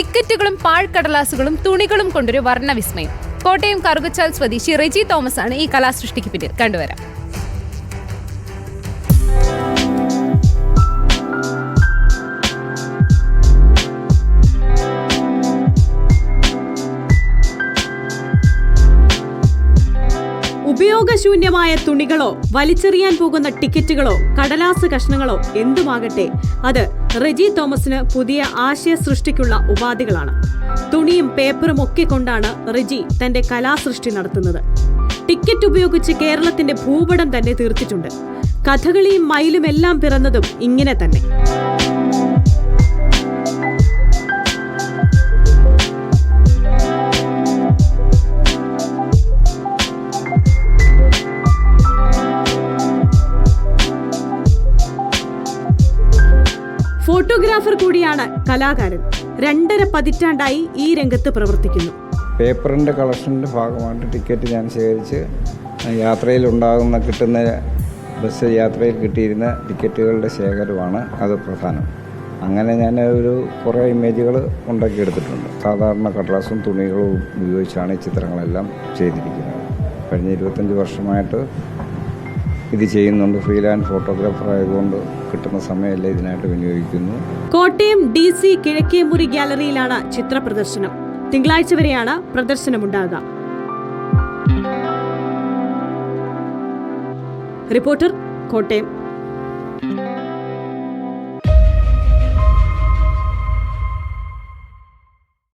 ടിക്കറ്റുകളും പാഴ്ക്കടലാസുകളും തുണികളും കൊണ്ടൊരു വർണവിസ്മയം. കോട്ടയം കറുകച്ചാൽ സ്വദേശി റെജി തോമസ് ആണ് ഈ കലാസൃഷ്ടിക്ക് പിന്നിൽ കണ്ടുവരാം. ഉപയോഗശൂന്യമായ തുണികളോ വലിച്ചെറിയാൻ പോകുന്ന ടിക്കറ്റുകളോ കടലാസ് കഷ്ണങ്ങളോ എന്തുമാകട്ടെ അത് റെജി തോമസിന് പുതിയ ആശയ സൃഷ്ടിക്കുള്ള ഉപാധികളാണ്. തുണിയും പേപ്പറും ഒക്കെ കൊണ്ടാണ് റെജി തന്റെ കലാസൃഷ്ടി നടത്തുന്നത്. ടിക്കറ്റ് ഉപയോഗിച്ച് കേരളത്തിന്റെ ഭൂപടം തന്നെ തീർത്തിട്ടുണ്ട്. കഥകളിയും മയിലും എല്ലാം പിറന്നതും ഇങ്ങനെ തന്നെ. ഫോട്ടോഗ്രാഫർ കൂടിയാണ് കലാകാരൻ. രണ്ടര പതിറ്റാണ്ടായി ഈ രംഗത്ത് പ്രവർത്തിക്കുന്നു. പേപ്പറിന്റെ കളക്ഷന്റെ ഭാഗമായിട്ട് ടിക്കറ്റ് ഞാൻ ശേഖരിച്ച് യാത്രയിലുണ്ടാകുന്ന കിട്ടുന്ന ബസ് യാത്രയിൽ കിട്ടിയിരുന്ന ടിക്കറ്റുകളുടെ ശേഖരമാണ് അത് പ്രധാനം. അങ്ങനെ ഞാൻ ഒരു കുറേ ഇമേജുകൾ ഉണ്ടാക്കിയെടുത്തിട്ടുണ്ട്. സാധാരണ കടലാസും തുണികളും ഉപയോഗിച്ചാണ് ഈ ചിത്രങ്ങളെല്ലാം ചെയ്തിരിക്കുന്നത്. കഴിഞ്ഞ ഇരുപത്തഞ്ച് വർഷമായിട്ട് ഇത് ചെയ്യുന്നുണ്ട്. ഫ്രീലാൻഡ് ഫോട്ടോഗ്രാഫർ ആയതുകൊണ്ട് കിട്ടുന്ന സമയമല്ലേ ഇതിനായിട്ട് വിനിയോഗിക്കുന്നു. കോട്ടയം ഡി സി കിഴക്കേമുറി ഗ്യാലറിയിലാണ് ചിത്ര പ്രദർശനം. തിങ്കളാഴ്ച വരെയാണ് പ്രദർശനമുണ്ടാകുക റിപ്പോർട്ടർ കോട്ടയം.